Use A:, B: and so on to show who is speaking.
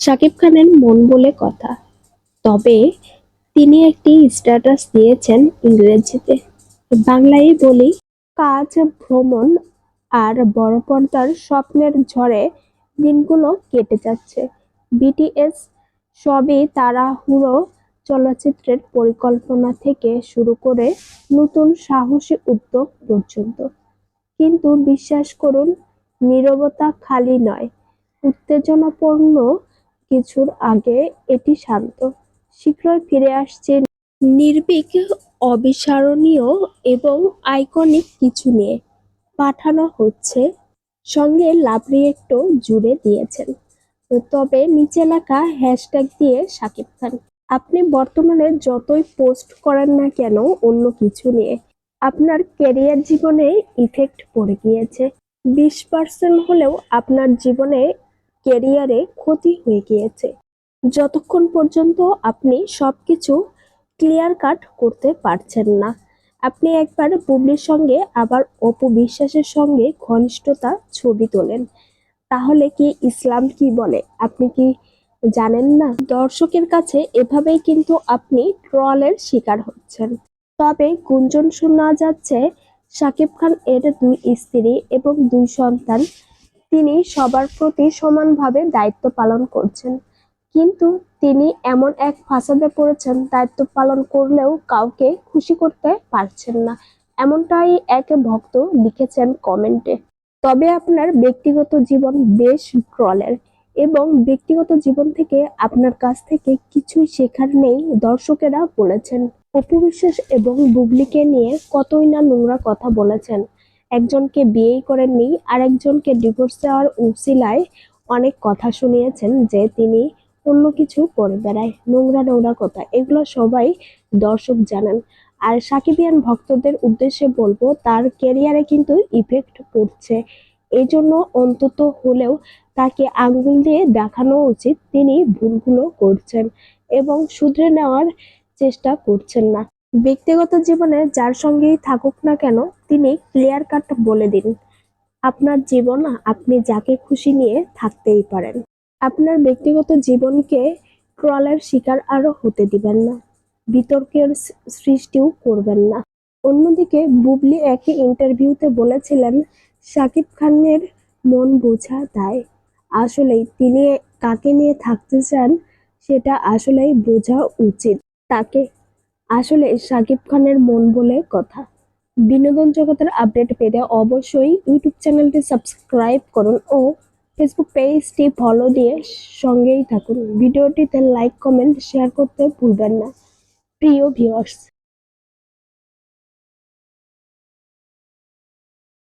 A: শাকিব খানের মন বলে কথা। তবে তিনি একটি স্ট্যাটাস দিয়েছেন ইংরেজিতে। বাংলায় বলি, কাজ, ভ্রমণ আর বড় পর্দার স্বপ্নের ঝড়ে দিনগুলো কেটে যাচ্ছে। বিটিএস সবই তাড়াহুড়ো চলচ্চিত্রের পরিকল্পনা থেকে শুরু করে নতুন সাহসী উদ্যোগ পর্যন্ত। কিন্তু বিশ্বাস করুন, নীরবতা খালি নয়, উত্তেজনাপূর্ণ কিছুর আগে এটি শান্ত। শীঘ্রই ফিরে আসছে নির্ভীক, অবিস্মরণীয় এবং আইকনিক কিছু নিয়ে। পাঠানো হচ্ছে, সঙ্গে লাভ রিয়েক্টও জুড়ে দিয়েছেন। তবে নিচে লেখা হ্যাশট্যাগ দিয়ে শাকিব খান, আপনি বর্তমানে যতই পোস্ট করেন না কেন অন্য কিছু নিয়ে। আপনার ক্যারিয়ার জীবনে ইফেক্ট পড়ে গিয়েছে। বিশ পার্সেন্ট হলেও আপনার জীবনে ক্যারিয়ারে ক্ষতি হয়ে গিয়েছে। যতক্ষণ পর্যন্ত আপনি সবকিছু ক্লিয়ার কাট করতে পারছেন না, আপনি একবার বুবলির সঙ্গে আবার অপু বিশ্বাসের সঙ্গে ঘনিষ্ঠতা ছবি তোলেন। তাহলে কি ইসলাম কি বলে? আপনি কি জানেন না? দর্শকের কাছে এভাবেই কিন্তু আপনি ট্রলের শিকার হচ্ছেন। তবে গুঞ্জন শোনা যাচ্ছে শাকিব খান এর দুই স্ত্রী এবং দুই সন্তান। তিনি সবার প্রতি সমানভাবে দায়িত্ব পালন করছেন। কিন্তু তিনি এমন এক ফাসাদে পড়েছেন, দায়িত্ব পালন করলেও কাউকে খুশি করতে পারছেন না। এমনটাই এক ভক্ত লিখেছেন কমেন্টে। তবে আপনার ব্যক্তিগত জীবন বেশ ট্রলের এবং ব্যক্তিগত জীবন থেকে আপনার কাছ থেকে কিছুই শেখার নেই, দর্শকেরা বলেছেন। অপু বিশ্বাস এবং বুবলিকে নিয়ে কতই না নোংরা কথা বলেছেন। একজনকে বিয়েই করেননি আর একজনকে ডিভোর্স দেওয়ার উসিলায় অনেক কথা শুনিয়েছেন যে তিনি অন্য কিছু করে বেড়ায়, নোংরা নোংরা কথা, এগুলো সবাই দর্শক জানান। আর সাকিবিয়ান ভক্তদের উদ্দেশ্যে বলব, তার ক্যারিয়ারে কিন্তু ইফেক্ট পড়ছে। এই জন্য অন্তত হলেও তাকে আঙ্গুল দিয়ে দেখানো উচিত, তিনি ভুলগুলো করছেন এবং শুধরে নেওয়ার চেষ্টা করছেন না। ব্যক্তিগত জীবনে যার সঙ্গেই থাকুক না কেন, তিনি ক্লিয়ার কাট বলে দিন। আপনার জীবন আপনি যাকে খুশি নিয়ে থাকতেই পারেন। আপনার ব্যক্তিগত জীবনকে ট্রলের শিকার আরও হতে দিবেন না। বিতর্কের সৃষ্টিও করবেন না। অন্যদিকে বুবলি একই ইন্টারভিউতে বলেছিলেন শাকিব খানের মন বোঝা দায়। আসলেই তিনি কাকে নিয়ে থাকতে চান, সেটা আসলেই বোঝা উচিত। তাকে আসলে শাকিব খানের মন বলে কথা। বিনোদন জগতের আপডেট পেতে অবশ্যই ইউটিউব চ্যানেলটি সাবস্ক্রাইব করুন ও ফেসবুক পেজটি ফলো দিয়ে সঙ্গেই থাকুন। ভিডিওটিতে লাইক, কমেন্ট, শেয়ার করতে ভুলবেন না। প্রিয় ভিউয়ার্স